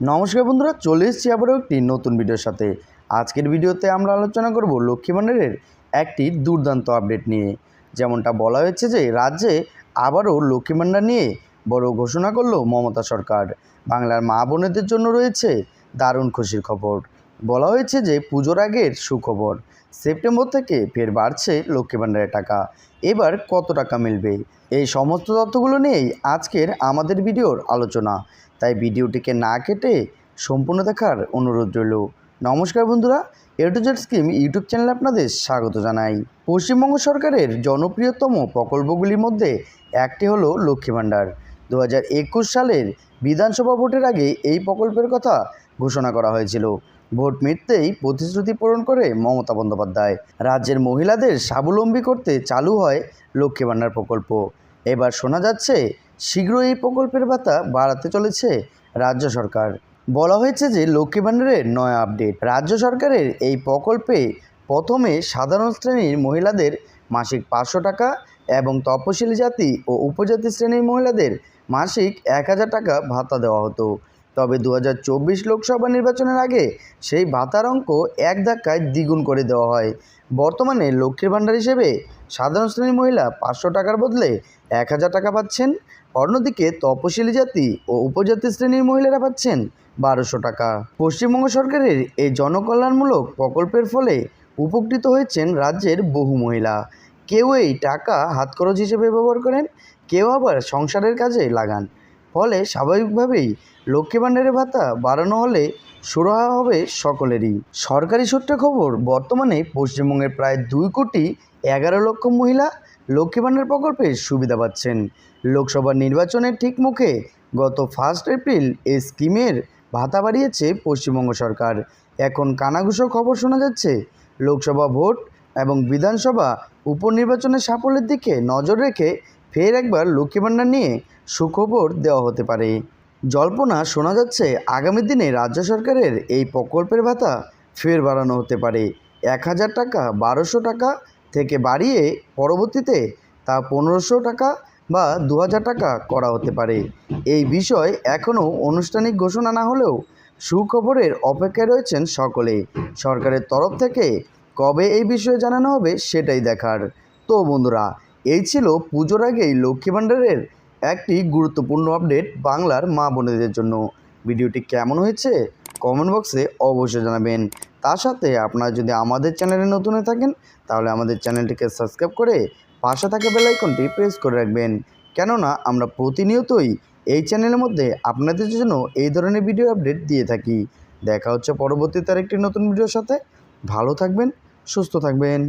নমস্কার বন্ধুরা, চলে এসেছি আবারও একটি নতুন ভিডিওর সাথে। আজকের ভিডিওতে আমরা আলোচনা করব লক্ষ্মী ভাণ্ডারের একটি দুর্দান্ত আপডেট নিয়ে। যেমনটা বলা হয়েছে যে, রাজ্যে আবারও লক্ষ্মী ভাণ্ডার নিয়ে বড় ঘোষণা করল মমতা সরকার। বাংলার মা বোনেদের জন্য রয়েছে দারুণ খুশির খবর। বলা হয়েছে যে, পুজোর আগের সুখবর। সেপ্টেম্বর থেকে ফের বাড়ছে লক্ষ্মী ভাণ্ডারের টাকা। এবার কত টাকা মিলবে? এই সমস্ত তথ্যগুলো নিয়েই আজকের আমাদের ভিডিওর আলোচনা। তাই ভিডিওটিকে না কেটে সম্পূর্ণ দেখার অনুরোধ রইল। নমস্কার বন্ধুরা A to Z scheme YouTube চ্যানেলে আপনাদের স্বাগত জানাই। পশ্চিমবঙ্গ সরকারের জনপ্রিয়তম প্রকল্পগুলির মধ্যে একটি হলো লক্ষ্মী ভাণ্ডার। দু হাজার একুশ সালের বিধানসভা ভোটের আগে এই প্রকল্পের কথা ঘোষণা করা হয়েছিল। ভোট মিটতেই প্রতিশ্রুতি পূরণ করে মমতা বন্দ্যোপাধ্যায়। রাজ্যের মহিলাদের স্বাবলম্বী করতে চালু হয় লক্ষ্মী ভাণ্ডার প্রকল্প। এবার শোনা যাচ্ছে, শীঘ্রই এই প্রকল্পের ভাতা বাড়াতে চলেছে রাজ্য সরকার। বলা হয়েছে যে লক্ষ্মী ভাণ্ডারের নয়া আপডেট। রাজ্য সরকারের এই প্রকল্পে প্রথমে সাধারণ শ্রেণির মহিলাদের মাসিক পাঁচশো টাকা এবং তপশিলি জাতি ও উপজাতি শ্রেণির মহিলাদের মাসিক এক হাজার টাকা ভাতা দেওয়া হতো। তবে দু হাজার চব্বিশ লোকসভা নির্বাচনের আগে সেই ভাতার অঙ্ক এক ধাক্কায় দ্বিগুণ করে দেওয়া হয়। বর্তমানে লক্ষ্মীর ভাণ্ডার হিসেবে সাধারণ শ্রেণির মহিলা পাঁচশো টাকার বদলে এক হাজার টাকা পাচ্ছেন। অন্যদিকে তপশিলি জাতি ও উপজাতি শ্রেণির মহিলারা পাচ্ছেন বারোশো টাকা। পশ্চিমবঙ্গ সরকারের এই জনকল্যাণমূলক প্রকল্পের ফলে উপকৃত হয়েছেন রাজ্যের বহু মহিলা। কেউ এই টাকা হাত খরচ হিসেবে ব্যবহার করেন, কেউ আবার সংসারের কাজে লাগান। ফলে স্বাভাবিকভাবেই লক্ষ্মী ভাণ্ডারের ভাতা বাড়ানো হলে সুরাহা হবে সকলেরই। সরকারি সূত্রে খবর, বর্তমানে পশ্চিমবঙ্গের প্রায় দুই কোটি এগারো লক্ষ মহিলা লক্ষ্মী ভাণ্ডার প্রকল্পের সুবিধা পাচ্ছেন। লোকসভা নির্বাচনের ঠিক মুখে গত ফার্স্ট এপ্রিল এই স্কিমের ভাতা বাড়িয়েছে পশ্চিমবঙ্গ সরকার। এখন কানাঘুষো খবর শোনা যাচ্ছে, লোকসভা ভোট এবং বিধানসভা উপনির্বাচনের সাফল্যের দিকে নজর রেখে ফের একবার লক্ষ্মী ভাণ্ডার নিয়ে সুখবর দেওয়া হতে পারে। জল্পনা শোনা যাচ্ছে, আগামী দিনে রাজ্য সরকারের এই প্রকল্পের ভাতা ফের বাড়ানো হতে পারে। এক হাজার টাকা, বারোশো টাকা থেকে বাড়িয়ে পরবর্তীতে তা পনেরোশো টাকা বা দু হাজার টাকা করা হতে পারে। এই বিষয় এখনও আনুষ্ঠানিক ঘোষণা না হলেও সুখবরের অপেক্ষায় রয়েছেন সকলে। সরকারের তরফ থেকে কবে এই বিষয়ে জানানো হবে সেটাই দেখার। তো বন্ধুরা এই ছিল পুজোর আগেই লক্ষ্মী ভাণ্ডারের একটি গুরুত্বপূর্ণ আপডেট বাংলার মা বোনেদের জন্য। ভিডিওটি কেমন হয়েছে কমেন্ট বক্সে অবশ্যই জানাবেন। তার সাথে আপনারা যদি আমাদের চ্যানেলে নতুন হয়ে থাকেন, তাহলে আমাদের চ্যানেলটিকে সাবস্ক্রাইব করে পাশে থাকা বেল আইকনটি প্রেস করে রাখবেন। কেননা আমরা প্রতিনিয়তই এই চ্যানেলের মধ্যে আপনাদের জন্য এই ধরনের ভিডিও আপডেট দিয়ে থাকি। দেখা হচ্ছে পরবর্তীতে আরেকটি নতুন ভিডিওর সাথে। ভালো থাকবেন, সুস্থ থাকবেন।